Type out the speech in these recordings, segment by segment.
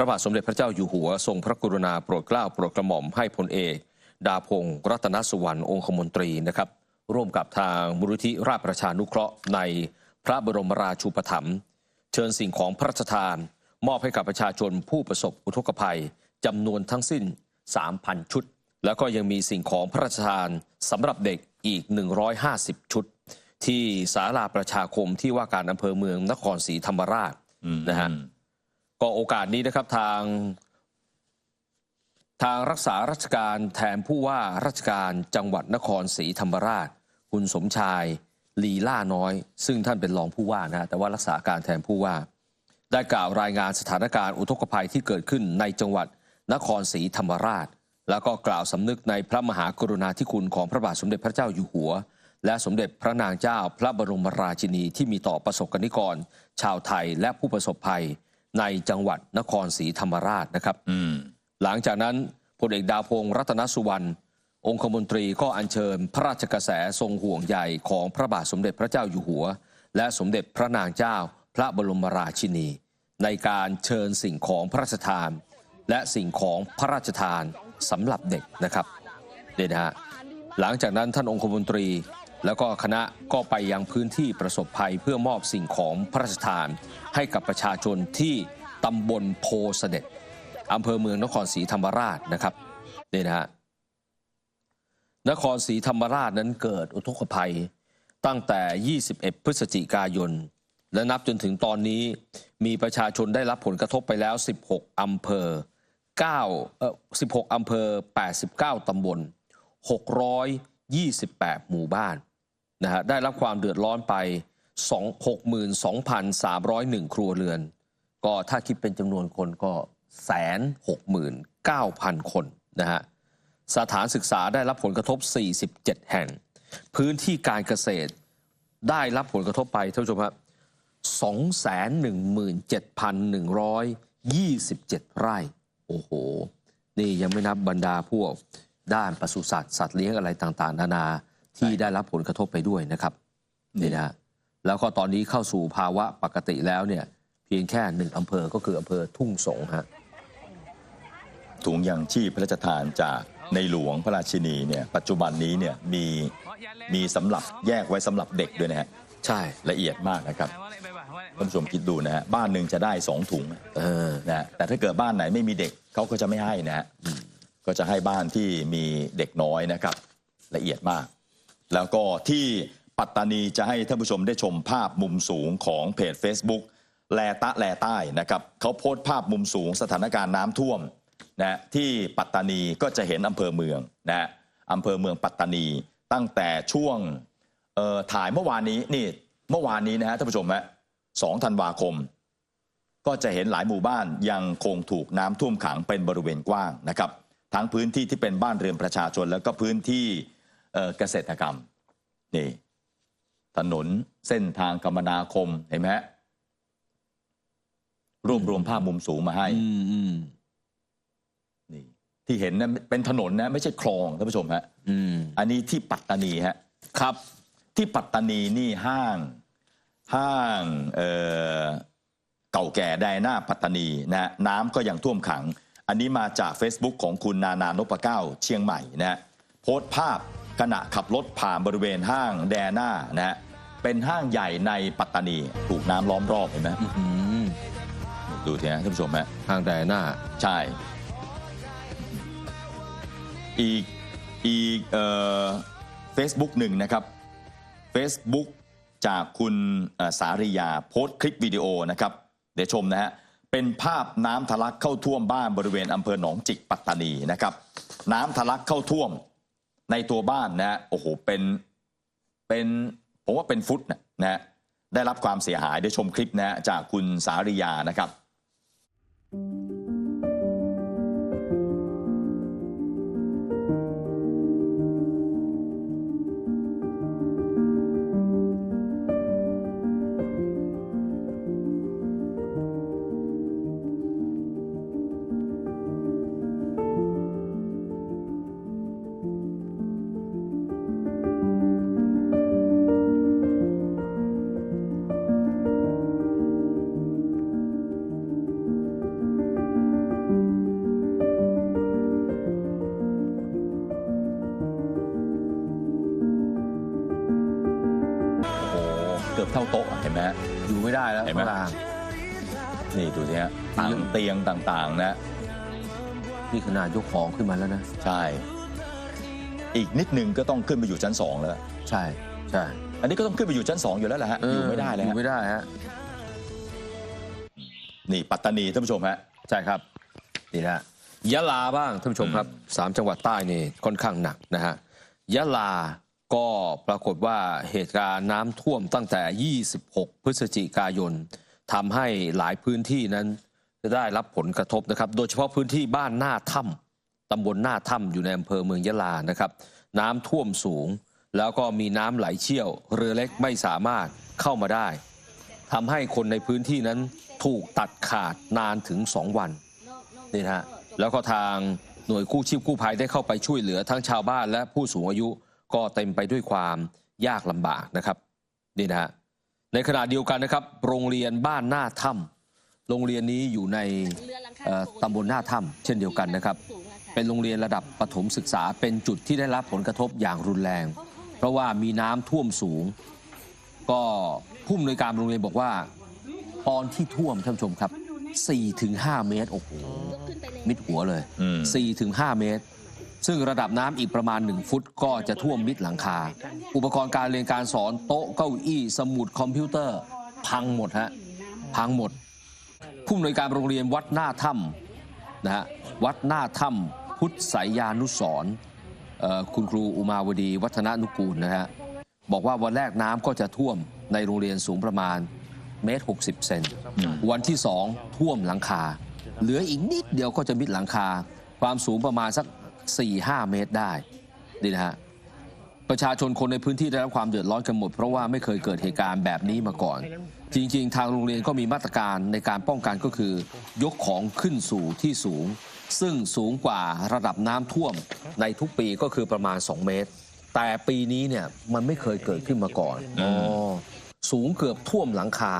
ระบาทสมเด็จพระเจ้าอยู่หัวทรงพระกรุณาโปรดเกล้าโปรดกระหม่อมให้พลเอก ดาพงศ์รัตนสุวรรณองคมนตรีนะครับ ร่วมกับทางมูลนิธิราชประชานุเคราะห์ในพระบรมราชูปถัมภ์เชิญสิ่งของพระราชทาน มอบให้กับประชาชนผู้ประสบอุทกภัยจำนวนทั้งสิ้น 3,000 ชุด แล้วก็ยังมีสิ่งของพระราชทานสำหรับเด็กอีก 150 ชุด ที่ศาลาประชาคมที่ว่าการอำเภอเมืองนครศรีธรรมราชนะฮะ ก็โอกาสนี้นะครับทาง ทางรักษาราชการแทนผู้ว่าราชการจังหวัดนครศรีธรรมราช คุณสมชายลีล่าน้อย ซึ่งท่านเป็นรองผู้ว่านะแต่ว่ารักษาการแทนผู้ว่า ได้กล่าวรายงานสถานการณ์อุทกภัยที่เกิดขึ้นในจังหวัดนครศรีธรรมราช แล้วก็กล่าวสำนึกในพระมหากรุณาธิคุณของพระบาทสมเด็จพระเจ้าอยู่หัว และสมเด็จพระนางเจ้าพระบรมราชินีที่มีต่อประสบกนิกร ชาวไทยและผู้ประสบภัย ในจังหวัดนครศรีธรรมราชนะครับอืมหลังจากนั้นพลเอกดาวพงศ์รัตนสุวรรณองคมนตรีก็อัญเชิญพระราชกระแสทรงห่วงใยของพระบาทสมเด็จพระเจ้าอยู่หัว และสมเด็จพระนางเจ้าพระบรมราชินี ในการเชิญสิ่งของพระราชทาน และสิ่งของพระราชทานสำหรับเด็กนะครับเนี่ยนะฮะหลังจากนั้นท่านองคมนตรี แล้วก็คณะก็ไปยังพื้นที่ประสบภัยเพื่อมอบสิ่งของพระราชทาน ให้กับประชาชนที่ตำบลโพเสด็จอำเภอเมืองนครศรีธรรมราชนะครับนี่นะฮะนครศรีธรรมราชนั้นเกิดอุทกภัยตั้งแต่ 21 พฤศจิกายน และนับจนถึงตอนนี้มีประชาชนได้รับผลกระทบไปแล้ว 16 อำเภอ9เอ่อ16 อำเภอ 89 ตำบล 628 หมู่บ้าน นะฮะได้รับความเดือดร้อนไป2 62,301 ครัวเรือน ก็ถ้าคิดเป็นจำนวนคนก็แสนหกหมื่นเก้าพันคนนะฮะสถานศึกษาได้รับผลกระทบ 47 แห่ง พื้นที่การเกษตรได้รับผลกระทบไปท่านผู้ชมครับ217,127 ไร่ โอ้โห นี่ยังไม่นับบรรดาพวกด้านปศุสัตว์สัตว์เลี้ยงอะไรต่างๆ นานา ที่ได้รับผลกระทบไปด้วยนะครับนี่นะฮะแล้วก็ตอนนี้เข้าสู่ภาวะปกติแล้วเนี่ยเพียงแค่หนึ่งอำเภอก็คืออำเภอทุ่งสงฮะถุงยางชีพพระราชทานจากในหลวงพระราชินีเนี่ยปัจจุบันนี้เนี่ยมีมีสำหรับแยกไว้สำหรับเด็กด้วยนะฮะใช่ละเอียดมากนะครับท่านผู้ชมคิดดูนะฮะบ้านหนึ่งจะได้สองถุงเออนะฮะแต่ถ้าเกิดบ้านไหนไม่มีเด็กเขาก็จะไม่ให้นะฮะก็จะให้บ้านที่มีเด็กน้อยนะครับ ละเอียดมาก แล้วก็ที่ปัตตานีจะให้ท่านผู้ชมได้ชมภาพมุมสูงของเพจ Facebook แลตะแลใต้นะครับเขาโพสต์ภาพมุมสูงสถานการณ์น้ำท่วมนะที่ปัตตานีก็จะเห็นอำเภอเมืองนะอำเภอเมืองปัตตานี ตั้งแต่ช่วงถ่ายเมื่อวานนี้นี่เมื่อวานนี้นะฮะท่านผู้ชมฮะสองธันวาคม ก็จะเห็นหลายหมู่บ้านยังคงถูกน้ำท่วมขังเป็นบริเวณกว้างนะครับ ทั้งพื้นที่ที่เป็นบ้านเรือนประชาชนแล้วก็พื้นที่ เอ่อเกษตรกรรมนี่ถนนเส้นทางคมนาคมเห็นไหมฮะรวบรวมภาพมุมสูงมาให้อืมอืมนี่ ที่เห็นนะเป็นถนนนะ ไม่ใช่คลองท่านผู้ชมฮะอืมอันนี้ที่ปัตตานีฮะ ครับ ที่ปัตตานีนี่ห้าง ห้างเอ่อเก่าแก่ไดอาน่าปัตตานีนะฮะน้ำก็ยังท่วมขัง อันนี้มาจาก Facebook ของคุณนานานพเก้าเชียงใหม่นะฮะโพสต์ภาพ ขณะขับรถผ่านบริเวณห้างไดอาน่านะฮะเป็นห้างใหญ่ในปัตตานีถูกน้ำล้อมรอบเห็นไหมอื้อหือดูทีนะท่านผู้ชมฮะทางไดอาน่าใช่ อีกอีกเอ่อเฟซบุ๊กหนึ่งนะครับ Facebook จากคุณเอ่อสาริยาโพสต์คลิปวิดีโอนะครับ เดี๋ยวชมนะฮะ เป็นภาพน้ำทะลักเข้าท่วมบ้านบริเวณอำเภอหนองจิกปัตตานีนะครับ น้ำทะลักเข้าท่วม ในตัวบ้านนะฮะโอ้โหเป็นเป็นผมว่าเป็นฟุตนะนะฮะได้รับความเสียหายเดี๋ยวชมคลิปนะฮะจากคุณสาริยานะครับ โต๊ะเห็นไหมฮะ อยู่ไม่ได้แล้วเห็นไหม ข้างล่างนี่ดูสิฮะต่างเตียงต่างๆนะ นี่ขนาดยกของขึ้นมาแล้วนะ ใช่ อีกนิดนึงก็ต้องขึ้นไปอยู่ชั้นสองแล้ว ใช่ ใช่อันนี้ก็ต้องขึ้นไปอยู่ชั้นสองอยู่แล้วแหละฮะอยู่ไม่ได้แล้วอยู่ฮะไม่ได้ฮะ นี่ปัตตานีท่านผู้ชมฮะ ใช่ครับ นี่นะยะลาบ้างท่านผู้ชมครับสามจังหวัดใต้นี่ค่อนข้างหนักนะฮะยะลา ก็ปรากฏว่าเหตุการณ์น้ำท่วมตั้งแต่ 26 พฤศจิกายนทำให้หลายพื้นที่นั้นจะได้รับผลกระทบนะครับ โดยเฉพาะพื้นที่บ้านหน้าถ้ำตำบลหน้าถ้ำอยู่ในอำเภอเมืองยะลานะครับ น้ำท่วมสูง แล้วก็มีน้ำไหลเชี่ยว เรือเล็กไม่สามารถเข้ามาได้ทำให้คนในพื้นที่นั้นถูกตัดขาดนานถึง2วันนี่นะฮะแล้วก็ทางหน่วยกู้ชีพกู้ภัยได้เข้าไปช่วยเหลือทั้งชาวบ้านและผู้สูงอายุ ก็เต็มไปด้วยความยากลำบากนะครับนี่นะฮะในขณะเดียวกันนะครับ โรงเรียนบ้านหน้าถ้ำโรงเรียนนี้อยู่ในเอ่อตำบลหน้าถ้ำเช่นเดียวกันนะครับ เป็นโรงเรียนระดับประถมศึกษาเป็นจุดที่ได้รับผลกระทบอย่างรุนแรง เพราะว่ามีน้ำท่วมสูง ก็ผู้อำนวยการโรงเรียนบอกว่า ตอนที่ท่วมท่านผู้ชมครับ4-5 เมตรโอ้โหมิดหัวเลยอืม4-5 เมตร ซึ่งระดับน้ำอีกประมาณ 1 ฟุตก็จะท่วมมิดหลังคา อุปกรณ์การเรียนการสอนโต๊ะเก้าอี้ สมุดคอมพิวเตอร์ พังหมดฮะพังหมด ผู้อำนวยการโรงเรียนวัดหน้าถ้ำนะฮะวัดหน้าถ้ำพุทธไสยานุสรณ์เอ่อคุณครูอุมาวดีวัฒนานุกูลนะฮะบอกว่าวันแรกน้ำก็จะท่วมในโรงเรียนสูงประมาณเมตรหกสิบเซนวันที่สองท่วมหลังคา เหลืออีกนิดเดียวก็จะมิดหลังคา ความสูงประมาณสัก 4-5 เมตรได้นี่นะฮะประชาชนคนในพื้นที่ได้รับความเดือดร้อนกันหมด เพราะว่าไม่เคยเกิดเหตุการณ์แบบนี้มาก่อน จริง ๆ ทางโรงเรียนก็มีมาตรการในการป้องกันก็คือ ยกของขึ้นสู่ที่สูง ซึ่งสูงกว่าระดับน้ำท่วมในทุกปีก็คือประมาณ 2 เมตร แต่ปีนี้เนี่ยมันไม่เคยเกิดขึ้นมาก่อนอ๋อสูงเกือบท่วมหลังคา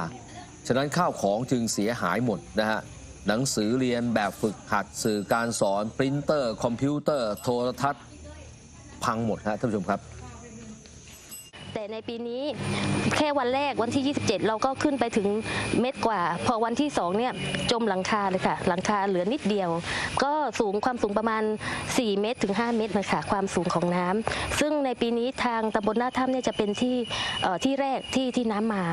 ฉะนั้นข้าวของจึงเสียหายหมดนะฮะ หนังสือเรียนแบบฝึกหัดสื่อการสอนปรินเตอร์ คอมพิวเตอร์ โทรทัศน์ พังหมดฮะท่านผู้ชมครับแต่ในปีนี้แค่วันแรกวันที่ 27 เราก็ขึ้นไปถึงเม็ดกว่า พอวันที่2เนี่ยจมหลังคาเลยค่ะ หลังคาเหลือนิดเดียว ก็สูงความสูงประมาณ 4 เมตรถึง 5 เมตรนะคะความสูงของน้ำซึ่งในปีนี้ทางตำบลหน้าถ้ำเนี่ยจะเป็นที่ที่แรกที่ที่น้ำมา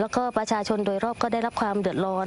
แล้วก็ประชาชนโดยรอบก็ได้รับความเดือดร้อน